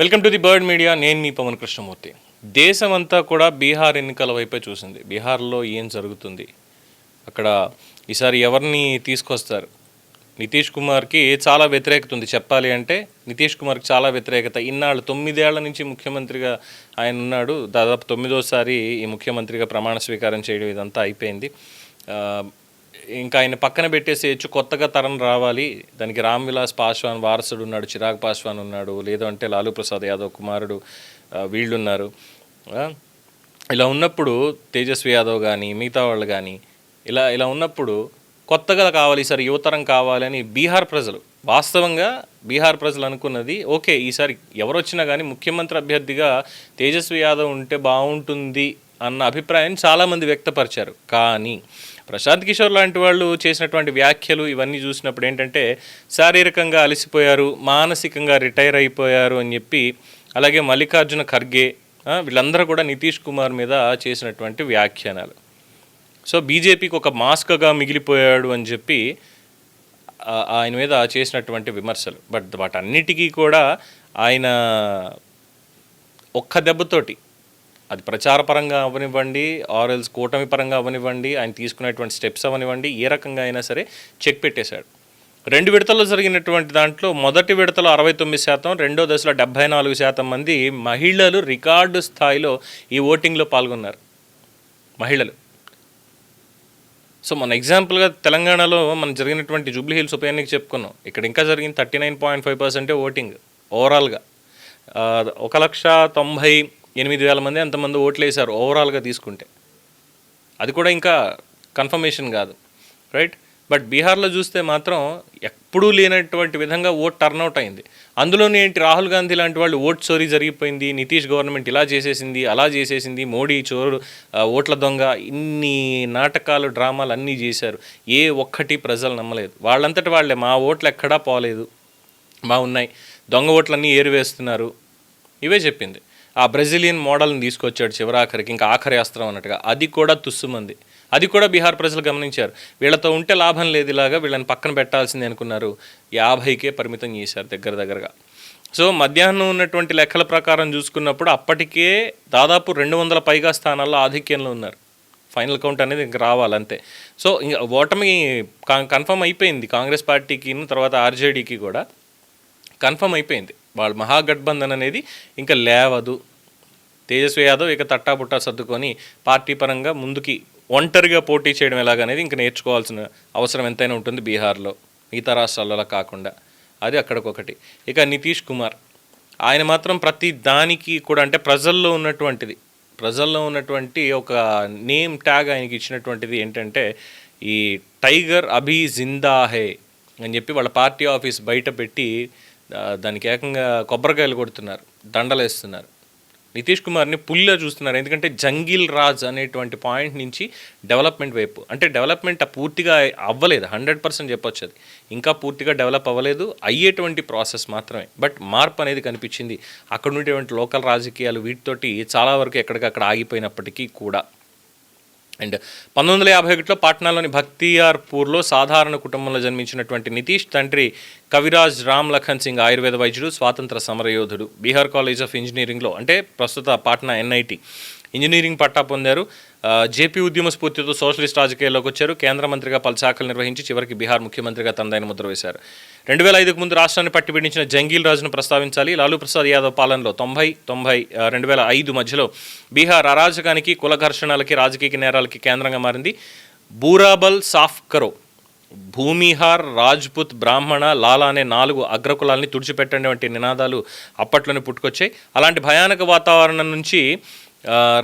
Welcome to the bird media. నేను మీ పవన్ కృష్ణమూర్తి. దేశం అంతా కూడా బీహార్ ఎన్నికల వైపే చూసింది. బీహార్లో ఏం జరుగుతుంది? అక్కడ ఈసారి ఎవరిని తీసుకొస్తారు? నితీష్ కుమార్కి చాలా వ్యతిరేకత ఉంది. చెప్పాలి అంటే నితీష్ కుమార్కి చాలా వ్యతిరేకత. ఇన్నాళ్ళు తొమ్మిదేళ్ళ నుంచి ముఖ్యమంత్రిగా ఆయన ఉన్నాడు. దాదాపు తొమ్మిదోసారి ఈ ముఖ్యమంత్రిగా ప్రమాణ స్వీకారం చేయడం ఇదంతా అయిపోయింది. ఇంకా ఆయన పక్కన పెట్టేసేయచ్చు కొత్తగా తరం రావాలి. దానికి రామ్ విలాస్ పాస్వాన్ వారసుడు ఉన్నాడు చిరాగ్ పాస్వాన్ ఉన్నాడు లేదంటే లాలూ ప్రసాద్ యాదవ్ కుమారుడు వీళ్ళున్నారు. ఇలా ఉన్నప్పుడు తేజస్వి యాదవ్ కానీ మిగతా వాళ్ళు కానీ ఇలా ఇలా ఉన్నప్పుడు కొత్తగా కావాలి ఈసారి యువతరం కావాలని బీహార్ ప్రజలు వాస్తవంగా బీహార్ ప్రజలు అనుకున్నది ఓకే ఈసారి ఎవరు వచ్చినా కానీ ముఖ్యమంత్రి అభ్యర్థిగా తేజస్వి యాదవ్ ఉంటే బాగుంటుంది అన్న అభిప్రాయాన్ని చాలామంది వ్యక్తపరిచారు. కానీ ప్రశాంత్ కిషోర్ లాంటి వాళ్ళు చేసినటువంటి వ్యాఖ్యలు ఇవన్నీ చూసినప్పుడు ఏంటంటే శారీరకంగా అలసిపోయారు మానసికంగా రిటైర్ అయిపోయారు అని చెప్పి అలాగే మల్లికార్జున ఖర్గే వీళ్ళందరూ కూడా నితీష్ కుమార్ మీద చేసినటువంటి వ్యాఖ్యానాలు. సో బీజేపీకి ఒక మాస్క్గా మిగిలిపోయాడు అని చెప్పి ఆయన మీద చేసినటువంటి విమర్శలు. బట్ వాటన్నిటికీ కూడా ఆయన ఒక్క దెబ్బతోటి అది ప్రచారపరంగా అవనివ్వండి ఆర్ఎల్స్ కూటమి పరంగా అవనివ్వండి ఆయన తీసుకునేటువంటి స్టెప్స్ అవనివ్వండి ఏ రకంగా అయినా సరే చెక్ పెట్టేశాడు. రెండు విడతల్లో జరిగినటువంటి దాంట్లో మొదటి విడతలో అరవై తొమ్మిది శాతం రెండో దశలో డెబ్బై నాలుగు శాతం మంది మహిళలు రికార్డు స్థాయిలో ఈ ఓటింగ్లో పాల్గొన్నారు. మహిళలు. సో మన ఎగ్జాంపుల్గా తెలంగాణలో మనం జరిగినటువంటి జూబ్లీ హిల్స్ ఉప ఎన్నిక చెప్పుకున్నాం. ఇక్కడ ఇంకా జరిగింది థర్టీ నైన్ పాయింట్ ఫైవ్ పర్సెంటే ఓటింగ్ ఓవరాల్గా. ఒక లక్ష తొంభై ఎనిమిది వేల మంది అంతమంది ఓట్లు వేశారు ఓవరాల్గా తీసుకుంటే. అది కూడా ఇంకా కన్ఫర్మేషన్ కాదు రైట్ బట్ బీహార్లో చూస్తే మాత్రం ఎప్పుడూ లేనటువంటి విధంగా ఓట్ టర్న్అవుట్ అయింది. అందులోనే ఏంటి రాహుల్ గాంధీ లాంటి వాళ్ళు ఓట్ చోరీ జరిగిపోయింది నితీష్ గవర్నమెంట్ ఇలా చేసేసింది అలా చేసేసింది మోడీ చోరు ఓట్ల దొంగ ఇన్ని నాటకాలు డ్రామాలు అన్నీ చేశారు. ఏ ఒక్కటి ప్రజలు నమ్మలేదు. వాళ్ళంతటి వాళ్ళే మా ఓట్లు ఎక్కడా పోలేదు మా ఉన్నాయి. దొంగ ఓట్లన్నీ ఏరివేస్తున్నారు. ఇవే చెప్పింది. ఆ బ్రెజిలియన్ మోడల్ని తీసుకొచ్చాడు చివరాఖరికి ఇంకా ఆఖరి అస్త్రం అన్నట్టుగా. అది కూడా తుస్సుమంది. అది కూడా బీహార్ ప్రజలు గమనించారు. వీళ్ళతో ఉంటే లాభం లేదు ఇలాగా వీళ్ళని పక్కన పెట్టాల్సింది అనుకున్నారు. యాభైకే పరిమితం చేశారు దగ్గర దగ్గరగా. సో మధ్యాహ్నం ఉన్నటువంటి లెక్కల ప్రకారం చూసుకున్నప్పుడు అప్పటికే దాదాపు రెండు వందల పైగా స్థానాల్లో ఆధిక్యంలో ఉన్నారు. ఫైనల్ కౌంట్ అనేది ఇంక రావాలంతే. సో ఇంకా ఓటమి కన్ఫర్మ్ అయిపోయింది. కాంగ్రెస్ పార్టీకి తర్వాత ఆర్జేడీకి కూడా కన్ఫర్మ్ అయిపోయింది. వాళ్ళ మహాగఠబంధన్ అనేది ఇంకా లేవదు. తేజస్వి యాదవ్ ఇక తట్టాబుట్టా సర్దుకొని పార్టీ పరంగా ముందుకి ఒంటరిగా పోటీ చేయడం ఎలాగనేది ఇంకా నేర్చుకోవాల్సిన అవసరం ఎంతైనా ఉంటుంది బీహార్లో మిగతా రాష్ట్రాలలో కాకుండా. అది అక్కడికొకటి. ఇక నితీష్ కుమార్. ఆయన మాత్రం ప్రతి దానికి కూడా అంటే ప్రజల్లో ఉన్నటువంటిది. ప్రజల్లో ఉన్నటువంటి ఒక నేమ్ ట్యాగ్ ఆయనకి ఇచ్చినటువంటిది ఏంటంటే ఈ టైగర్ అభి జిందా హే అని చెప్పి వాళ్ళ పార్టీ ఆఫీస్ బయట పెట్టి దానికి ఏకంగా కొబ్బరికాయలు కొడుతున్నారు దండలేస్తున్నారు నితీష్ కుమార్ని పుల్లిలో చూస్తున్నారు ఎందుకంటే జంగిల్ రాజ్ అనేటువంటి పాయింట్ నుంచి డెవలప్మెంట్ వైపు అంటే డెవలప్మెంట్ పూర్తిగా అవ్వలేదు హండ్రెడ్ పర్సెంట్ చెప్పొచ్చు అది. ఇంకా పూర్తిగా డెవలప్ అవ్వలేదు అయ్యేటువంటి ప్రాసెస్ మాత్రమే. బట్ మార్పు అనేది కనిపించింది అక్కడ ఉండేటువంటి లోకల్ రాజకీయాలు వీటితోటి చాలా వరకు ఎక్కడికక్కడ ఆగిపోయినప్పటికీ కూడా. అండ్ పంతొమ్మిది వందల యాభై ఒకటిలో పాట్నాలోని భక్తియార్పూర్లో సాధారణ కుటుంబంలో జన్మించినటువంటి నితీష్ తండ్రి కవిరాజ్ రామ్ లఖన్ సింగ్ ఆయుర్వేద వైద్యుడు స్వాతంత్ర సమరయోధుడు. బీహార్ కాలేజ్ ఆఫ్ ఇంజనీరింగ్లో అంటే ప్రస్తుత పాట్నా ఎన్ఐటి. ఇంజనీరింగ్ పట్టా పొందారు. జేపీ ఉద్యమ స్ఫూర్తితో సోషలిస్ట్ రాజకీయాల్లోకి వచ్చారు. కేంద్ర మంత్రిగా పలు శాఖలు నిర్వహించి చివరికి బీహార్ ముఖ్యమంత్రిగా తనదైన ముద్ర వేశారు. రెండు వేల ఐదుకు ముందు రాష్ట్రాన్ని పట్టిబిడించిన జంగీల్ రాజును ప్రస్తావించాలి. లాలూ ప్రసాద్ యాదవ్ పాలనలో తొంభై తొంభై రెండు వేల ఐదు మధ్యలో బీహార్ అరాజకానికి కుల ఘర్షణలకి రాజకీయ నేరాలకి కేంద్రంగా మారింది. బూరాబల్ సాఫ్కరో భూమిహార్ రాజ్పుత్ బ్రాహ్మణ లాలా అనే నాలుగు అగ్రకులాల్ని తుడిచిపెట్టండి వంటి నినాదాలు అప్పట్లోనే పుట్టుకొచ్చాయి. అలాంటి భయానక వాతావరణం నుంచి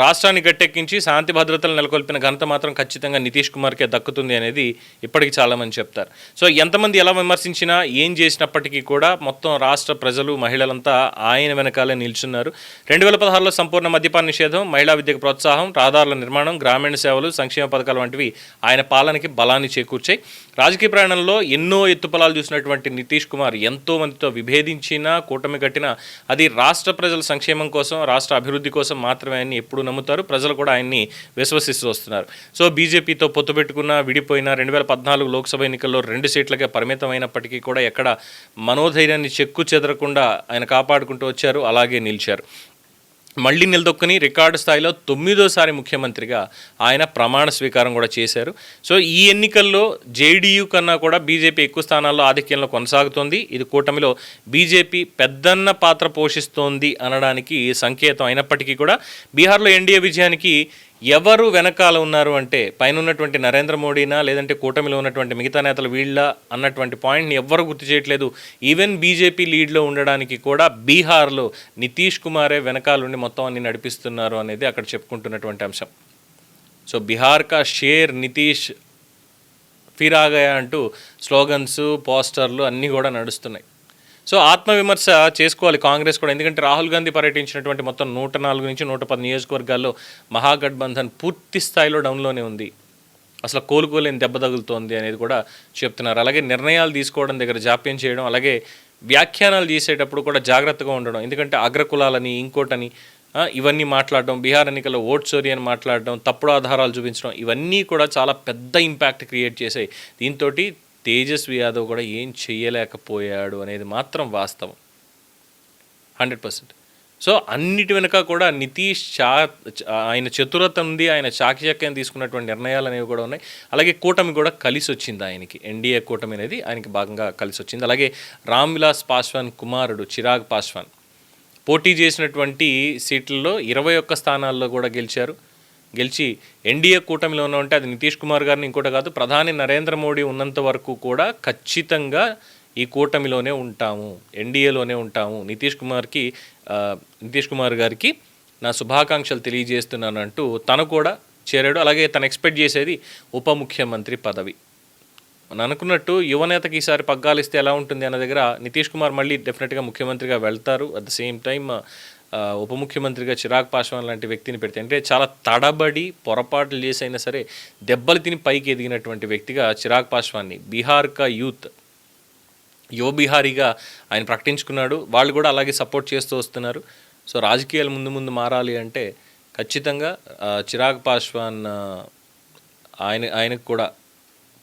రాష్ట్రాన్ని గట్టెక్కించి శాంతి భద్రతలు నెలకొల్పిన ఘనత మాత్రం ఖచ్చితంగా నితీష్ కుమార్కే దక్కుతుంది అనేది ఇప్పటికీ చాలామంది చెప్తారు. సో ఎంతమంది ఎలా విమర్శించినా ఏం చేసినప్పటికీ కూడా మొత్తం రాష్ట్ర ప్రజలు మహిళలంతా ఆయన వెనకాలే నిల్చున్నారు. రెండు వేల పదహారులో సంపూర్ణ మద్యపాన నిషేధం మహిళా విద్యకు ప్రోత్సాహం రహదారుల నిర్మాణం గ్రామీణ సేవలు సంక్షేమ పథకాలు వంటివి ఆయన పాలనకి బలాన్ని చేకూర్చాయి. రాజకీయ ప్రయాణంలో ఎన్నో ఎత్తుపలాలు చూసినటువంటి నితీష్ కుమార్ ఎంతో మందితో విభేదించినా కూటమి కట్టినా అది రాష్ట్ర ప్రజల సంక్షేమం కోసం రాష్ట్ర అభివృద్ధి కోసం మాత్రమే ఆయన్ని ఎప్పుడు నమ్ముతారు? ప్రజలు కూడా ఆయన్ని విశ్వసిస్తూ వస్తున్నారు. సో బీజేపీతో పొత్తు పెట్టుకున్న విడిపోయిన రెండు వేల పద్నాలుగు లోక్సభ ఎన్నికల్లో రెండు సీట్లకే పరిమితమైనప్పటికీ కూడా ఎక్కడ మనోధైర్యాన్ని చెక్కు చెదరకుండా ఆయన కాపాడుకుంటూ వచ్చారు అలాగే నిలిచారు. మళ్ళీ నిలదొక్కుని రికార్డు స్థాయిలో తొమ్మిదోసారి ముఖ్యమంత్రిగా ఆయన ప్రమాణ స్వీకారం కూడా చేశారు. సో ఈ ఎన్నికల్లో జేడీయూ కన్నా కూడా బీజేపీ ఎక్కువ స్థానాల్లో ఆధిక్యంలో కొనసాగుతోంది. ఇది కూటమిలో బీజేపీ పెద్దన్న పాత్ర పోషిస్తోంది అనడానికి సంకేతం అయినప్పటికీ కూడా బీహార్లో ఎన్డీఏ విజయానికి ఎవరు వెనకాల ఉన్నారు అంటే పైన ఉన్నటువంటి నరేంద్ర మోడీనా లేదంటే కూటమిలో ఉన్నటువంటి మిగతా నేతలు వీళ్ళ అన్నటువంటి పాయింట్ని ఎవ్వరు గుర్తు చేయట్లేదు. ఈవెన్ బీజేపీ లీడ్లో ఉండడానికి కూడా బీహార్లో నితీష్ కుమారే వెనకాలండి మొత్తం అన్ని నడిపిస్తున్నారు అనేది అక్కడ చెప్పుకుంటున్నటువంటి అంశం. సో బీహార్ కా షేర్ నితీష్ ఫిరాగయా అంటూ స్లోగన్స్ పోస్టర్లు అన్నీ కూడా నడుస్తున్నాయి. సో ఆత్మవిమర్శ చేసుకోవాలి కాంగ్రెస్ కూడా. ఎందుకంటే రాహుల్ గాంధీ పర్యటించినటువంటి మొత్తం నూట నాలుగు నుంచి నూట పది నియోజకవర్గాల్లో మహాగఠబంధన్ పూర్తి స్థాయిలో డౌన్లోనే ఉంది. అసలు కోలుకోలేని దెబ్బ తగులుతోంది అనేది కూడా చెప్తున్నారు. అలాగే నిర్ణయాలు తీసుకోవడం దగ్గర జాప్యం చేయడం అలాగే వ్యాఖ్యానాలు చేసేటప్పుడు కూడా జాగ్రత్తగా ఉండడం ఎందుకంటే అగ్రకులాలని ఇంకోటని ఇవన్నీ మాట్లాడడం బీహార్ ఎన్నికల్లో ఓట్ చోరీ అని మాట్లాడడం తప్పుడు ఆధారాలు చూపించడం ఇవన్నీ కూడా చాలా పెద్ద ఇంపాక్ట్ క్రియేట్ చేసాయి దీంతో తేజస్వి యాదవ్ కూడా ఏం చేయలేకపోయాడు అనేది మాత్రం వాస్తవం. Hundred percent. సో అన్నిటి వెనుక కూడా నితీష్ చా ఆయన చతురత ఉంది ఆయన చాకచక్యం తీసుకున్నటువంటి నిర్ణయాలు అనేవి కూడా ఉన్నాయి. అలాగే కూటమి కూడా కలిసి వచ్చింది ఆయనకి ఎన్డీఏ కూటమి అనేది ఆయనకి భాగంగా కలిసి వచ్చింది అలాగే రామ్ విలాస్ పాస్వాన్ కుమారుడు చిరాగ్ పాస్వాన్ పోటీ చేసినటువంటి సీట్లలో ఇరవై ఒక్క స్థానాల్లో కూడా గెలిచారు. గెలిచి ఎన్డీఏ కూటమిలో ఉన్న ఉంటే అది నితీష్ కుమార్ గారిని ఇంకోటి కాదు ప్రధాని నరేంద్ర మోడీ ఉన్నంత వరకు కూడా ఖచ్చితంగా ఈ కూటమిలోనే ఉంటాము ఎన్డీఏలోనే ఉంటాము. నితీష్ కుమార్కి నితీష్ కుమార్ గారికి నా శుభాకాంక్షలు తెలియజేస్తున్నాను అంటూ తను కూడా చేరాడు. అలాగే తను ఎక్స్పెక్ట్ చేసేది ఉప ముఖ్యమంత్రి పదవి. అనుకున్నట్టు యువనేతకి ఈసారి పగ్గాలు ఇస్తే ఎలా ఉంటుంది అన్న దగ్గర నితీష్ కుమార్ మళ్ళీ డెఫినెట్గా ముఖ్యమంత్రిగా వెళ్తారు. అట్ ద సేమ్ టైం ఉప ముఖ్యమంత్రిగా చిరాగ్ పాస్వాన్ లాంటి వ్యక్తిని పెడితే అంటే చాలా తడబడి పొరపాట్లు చేసైనా అయినా సరే దెబ్బలు తిని పైకి ఎదిగినటువంటి వ్యక్తిగా చిరాగ్ పాస్వాన్ని బీహార్ కా యూత్. యువ బీహారీగా ఆయన ప్రకటించుకున్నాడు. వాళ్ళు కూడా అలాగే సపోర్ట్ చేస్తూ వస్తున్నారు. సో రాజకీయాలు ముందు ముందు మారాలి అంటే ఖచ్చితంగా చిరాగ్ పాస్వాన్ ఆయన ఆయనకు కూడా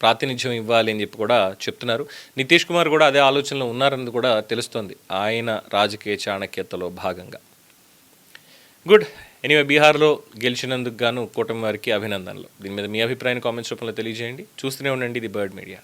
ప్రాతినిధ్యం ఇవ్వాలి అని చెప్పి కూడా చెప్తున్నారు. నితీష్ కుమార్ కూడా అదే ఆలోచనలో ఉన్నారని కూడా తెలుస్తోంది. ఆయన రాజకీయ చాణక్యతలో భాగంగా. గుడ్. ఎనీవే బీహార్లో గెలిచినందుకు గాను కూటమి వారికి అభినందనలు. దీని మీద మీ అభిప్రాయాన్ని కామెంట్స్ రూపంలో తెలియజేయండి. చూస్తూనే ఉండండి ది బర్డ్ మీడియా.